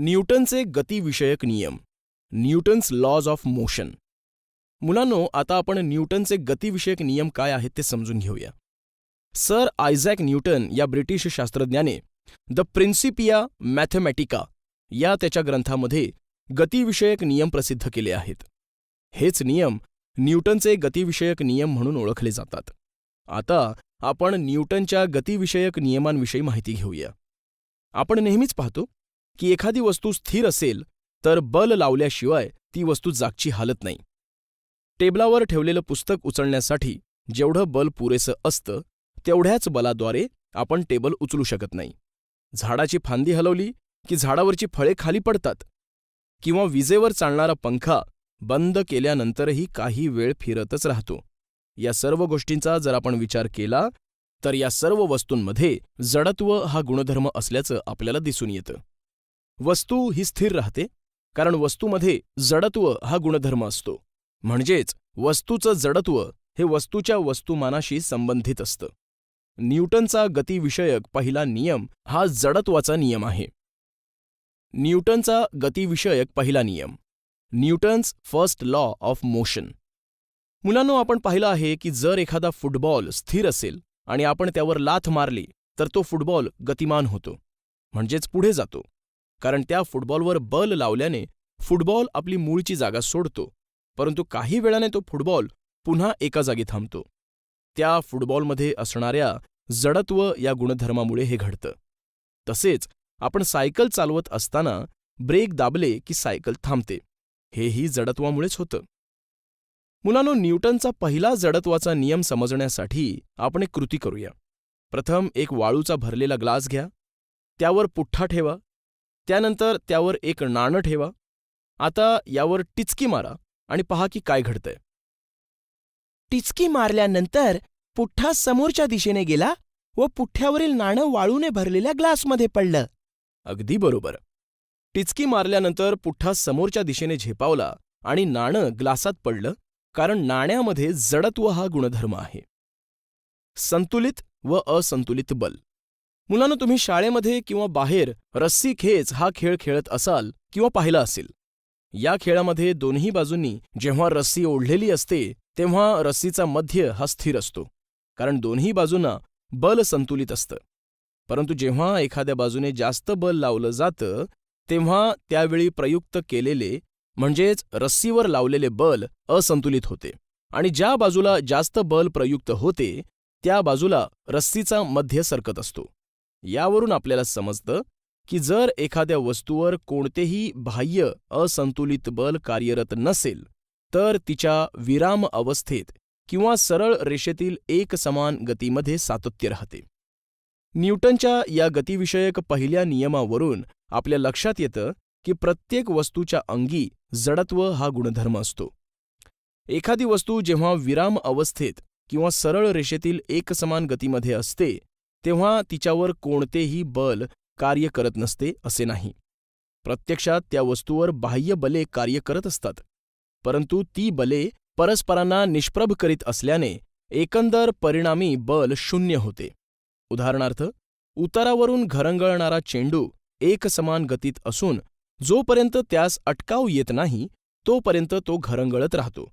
न्यूटनचे गतिविषयक नियम Newton's lodge of motion मुलांनो आता आपण न्यूटनचे गतिविषयक नियम काय आहेत ते समजून घेऊया. सर आयझॅक न्यूटन या ब्रिटिश शास्त्रज्ञाने द प्रिन्सिपिया मॅथमॅटिका या त्याच्या ग्रंथामध्ये गतिविषयक नियम प्रसिद्ध केले आहेत. हेच नियम न्यूटनचे गतिविषयक नियम म्हणून ओळखले जातात. आता आपण न्यूटनच्या गतिविषयक नियमांविषयी माहिती घेऊया. आपण नेहमीच पाहतो की एखादी वस्तू स्थिर असेल तर बल लावल्याशिवाय ती वस्तू जागची हालत नाही. टेबलावर ठेवलेलं पुस्तक उचलण्यासाठी जेवढं बल पुरेसं असतं तेवढ्याच बलाद्वारे आपण टेबल उचलू शकत नाही. झाडाची फांदी हलवली की झाडावरची फळे खाली पडतात किंवा विजेवर चालणारा पंखा बंद केल्यानंतरही काही वेळ फिरतच राहतो. या सर्व गोष्टींचा जर आपण विचार केला तर या सर्व वस्तूंमध्ये जडत्व हा गुणधर्म असल्याचं आपल्याला दिसून येतं. वस्तू ही स्थिर राहते कारण वस्तूमध्ये जडत्व हा गुणधर्म असतो. म्हणजेच वस्तूचं जडत्व हे वस्तूच्या वस्तुमानाशी संबंधित असतं. न्यूटनचा गतिविषयक पहिला नियम हा जडत्वाचा नियम आहे. न्यूटनचा गतिविषयक पहिला नियम. Newton's first law of motion मुलांनो आपण पाहिलं आहे की जर एखादा फुटबॉल स्थिर असेल आणि आपण त्यावर लाथ मारली तर तो फुटबॉल गतिमान होतो. म्हणजेच पुढे जातो. कारण त्या फुटबॉलवर बल लावल्याने फुटबॉल आपली मूळची जागा सोडतो. परंतु काही वेळाने तो फुटबॉल पुन्हा एका जागी थांबतो. त्या फुटबॉलमध्ये असणाऱ्या जडत्व या गुणधर्मामुळे हे घडतं. तसेच आपण सायकल चालवत असताना ब्रेक दाबले की सायकल थांबते. हेही जडत्वामुळेच होतं. मुलांनो न्यूटनचा पहिला जडत्वाचा नियम समजण्यासाठी आपण एक कृती करूया. प्रथम एक वाळूचा भरलेला ग्लास घ्या. त्यावर पुठ्ठा ठेवा. त्यानंतर त्यावर एक नाणं ठेवा. आता यावर टिचकी मारा आणि पहा की काय घडतंय. टिचकी मारल्यानंतर पुठ्ठा समोरच्या दिशेने गेला व पुठ्ठ्यावरील नाणं वाळूने भरलेल्या ग्लासमध्ये पडलं. अगदी बरोबर. टिचकी मारल्यानंतर पुठ्ठा समोरच्या दिशेने झेपावला आणि नाणं ग्लासात पडलं कारण नाण्यामध्ये जडत्व हा गुणधर्म आहे. संतुलित व असंतुलित बल. मुलांना तुम्ही शाळेमध्ये किंवा बाहेर रस्सी खेच हा खेळ खेळत असाल किंवा पाहिला असेल. या खेळामध्ये दोन्ही बाजूंनी जेव्हा रस्सी ओढलेली असते तेव्हा रस्सीचा मध्य हा स्थिर असतो. कारण दोन्ही बाजूंना बल संतुलित असतं. परंतु जेव्हा एखाद्या बाजूने जास्त बल लावलं जातं तेव्हा त्यावेळी प्रयुक्त केलेले म्हणजेच रस्सीवर लावलेले बल असंतुलित होते. आणि ज्या बाजूला जास्त बल प्रयुक्त होते त्या बाजूला रस्सीचा मध्य सरकत असतो. यावरून आपल्याला समजतं की जर एखाद्या वस्तूवर कोणतेही बाह्य असंतुलित बल कार्यरत नसेल तर तिच्या विराम अवस्थेत किंवा सरळ रेषेतील एकसमान गतीमध्ये सातत्य राहते. न्यूटनच्या या गतिविषयक पहिल्या नियमावरून आपल्या लक्षात येतं की प्रत्येक वस्तूच्या अंगी जडत्व हा गुणधर्म असतो. एखादी वस्तू जेव्हा विराम अवस्थेत किंवा सरळ रेषेतील एकसमान गतीमध्ये असते तेव्हा तिच्यावर कोणतेही बल कार्य करत नसते असे नाही. प्रत्यक्षात त्या वस्तूवर बाह्य बले कार्य करत असतात. परंतु ती बले परस्परांना निष्प्रभ करीत असल्याने एकंदर परिणामी बल शून्य होते. उदाहरणार्थ उतारावरून घरंगळणारा चेंडू एकसमान गतीत असून जोपर्यंत त्यास अटकाव येत नाही तोपर्यंत तो घरंगळत राहतो.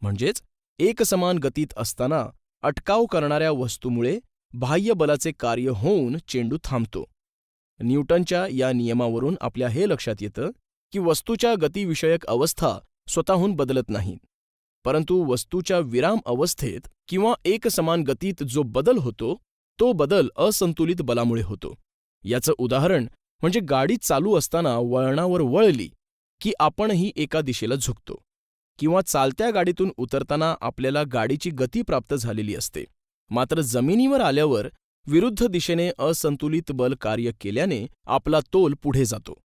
म्हणजेच एकसमान गतीत असताना अटकाव करणाऱ्या वस्तूमुळे बाह्य बलाचे कार्य होऊन चेंडू थांबतो. न्यूटनच्या या नियमावरून आपल्या हे लक्षात येतं की वस्तूच्या गतिविषयक अवस्था स्वतःहून बदलत नाहीत. परंतु वस्तूच्या विराम अवस्थेत किंवा एकसमान गतीत जो बदल होतो तो बदल असंतुलित बलामुळे होतो. याचं उदाहरण म्हणजे गाडी चालू असताना वळणावर वळली की आपणही एका दिशेला झुकतो किंवा चालत्या गाडीतून उतरताना आपल्याला गाडीची गती प्राप्त झालेली असते. मात्र जमिनीवर आल्यावर विरुद्ध दिशेने असंतुलित बल कार्य केल्याने आपला तोल पुढे जातो.